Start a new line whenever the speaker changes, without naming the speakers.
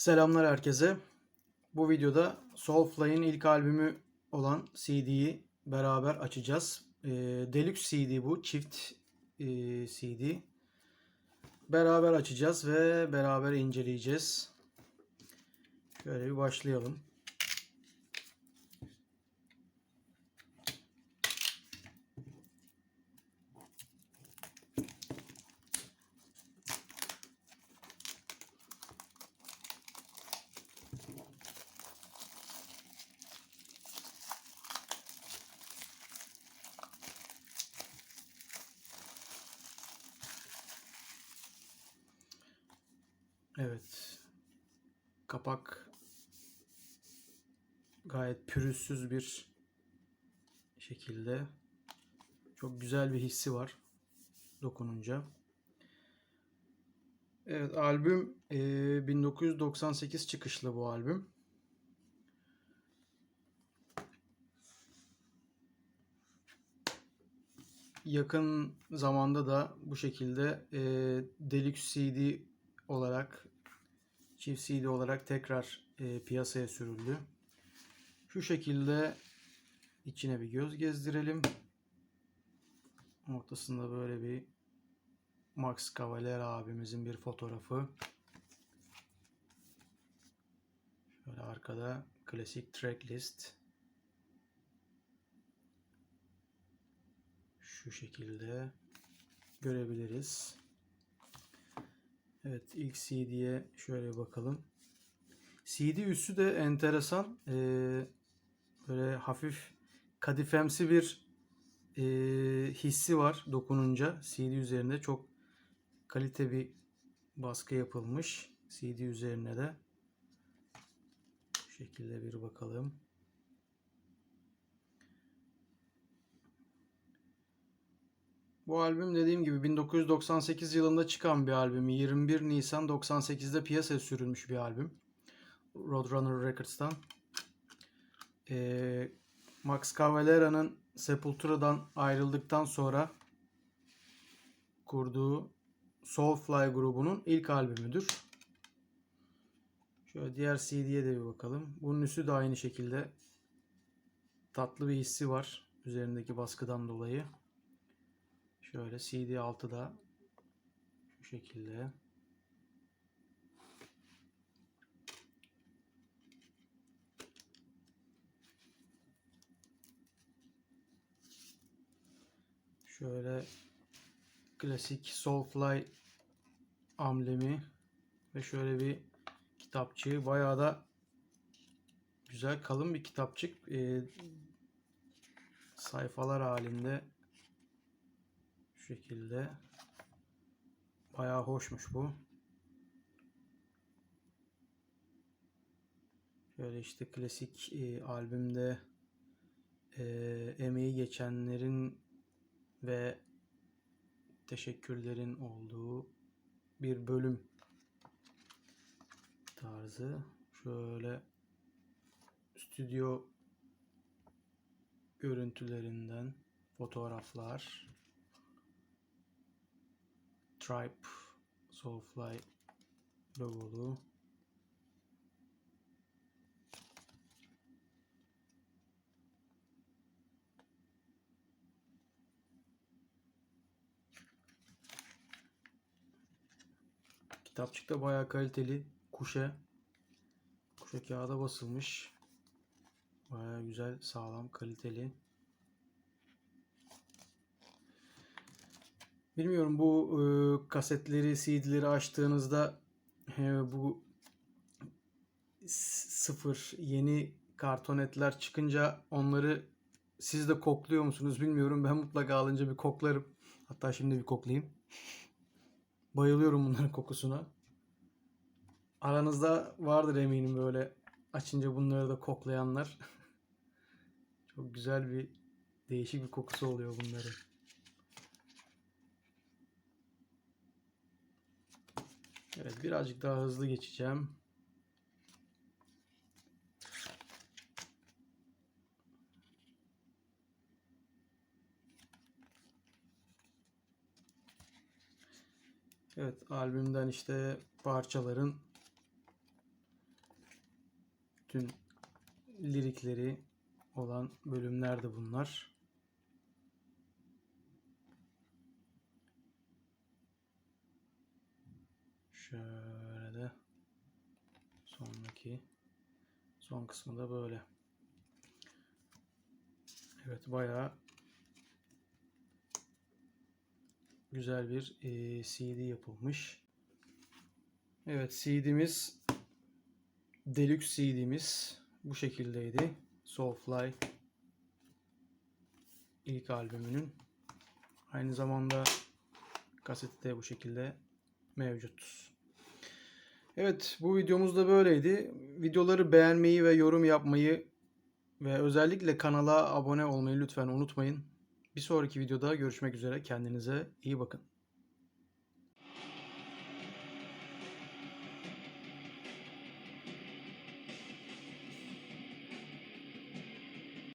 Selamlar herkese. Bu videoda Soulfly'in ilk albümü olan CD'yi beraber açacağız. Ee, Deluxe CD bu. Çift e, CD. Beraber açacağız ve beraber inceleyeceğiz. Şöyle bir başlayalım. Evet. Kapak gayet pürüzsüz bir şekilde. Çok güzel bir hissi var dokununca. Evet albüm eee, 1998 çıkışlı bu albüm. Yakın zamanda da bu şekilde eee Deluxe CD olarak çift CD olarak tekrar eee, piyasaya sürüldü. Şu şekilde içine bir göz gezdirelim. Ortasında böyle bir Max Cavalera abimizin bir fotoğrafı. Şöyle arkada klasik tracklist. Şu şekilde görebiliriz. Evet ilk CD'ye şöyle bakalım. CD üstü de enteresan. Ee, böyle hafif kadifemsi bir e, hissi var dokununca CD üzerinde çok kalite bir baskı yapılmış CD üzerine de şekilde bir bakalım. Bu albüm dediğim gibi 1998 yılında çıkan bir albüm. 21 Nisan 98'de piyasaya sürülmüş bir albüm. Roadrunner Records'tan. Ee, Max Cavallera'nın Sepultura'dan ayrıldıktan sonra kurduğu Soulfly grubunun ilk albümüdür. Şöyle diğer CD'ye de bir bakalım. Bunun üstü de aynı şekilde tatlı bir hissi var üzerindeki baskıdan dolayı. Şöyle CD altı da şu şekilde. Şöyle klasik Soulfly amblemi ve şöyle bir kitapçığı. Bayağı da güzel kalın bir kitapçık. Ee, sayfalar halinde şekilde. Bayağı hoşmuş bu. Şöyle işte klasik e, albümde e, emeği geçenlerin ve teşekkürlerin olduğu bir bölüm tarzı. Şöyle stüdyo görüntülerinden fotoğraflar. Tribe Soulfly logolu. Kitapçık da bayağı kaliteli. Kuşe. Kuşe kağıda basılmış. Bayağı güzel, sağlam, kaliteli. Bilmiyorum bu e, kasetleri, CD'leri açtığınızda e, bu sıfır yeni kartonetler çıkınca onları siz de kokluyor musunuz bilmiyorum. Ben mutlaka alınca bir koklarım. Hatta şimdi bir koklayayım. Bayılıyorum bunların kokusuna. Aranızda vardır eminim böyle açınca bunları da koklayanlar. Çok güzel bir değişik bir kokusu oluyor bunların. Evet birazcık daha hızlı geçeceğim. Evet albümden işte parçaların Bütün lirikleri olan bölümler de bunlar. Şöyle de sonraki son kısmı da böyle. Evet bayağı güzel bir eee, CD yapılmış. Evet CD'miz Deluxe CD'miz bu şekildeydi. Soulfly ilk albümünün. Aynı zamanda kaseti de bu şekilde mevcut. Evet bu videomuz da böyleydi. Videoları beğenmeyi ve yorum yapmayı ve özellikle kanala abone olmayı lütfen unutmayın. Bir sonraki videoda görüşmek üzere. Kendinize iyi bakın.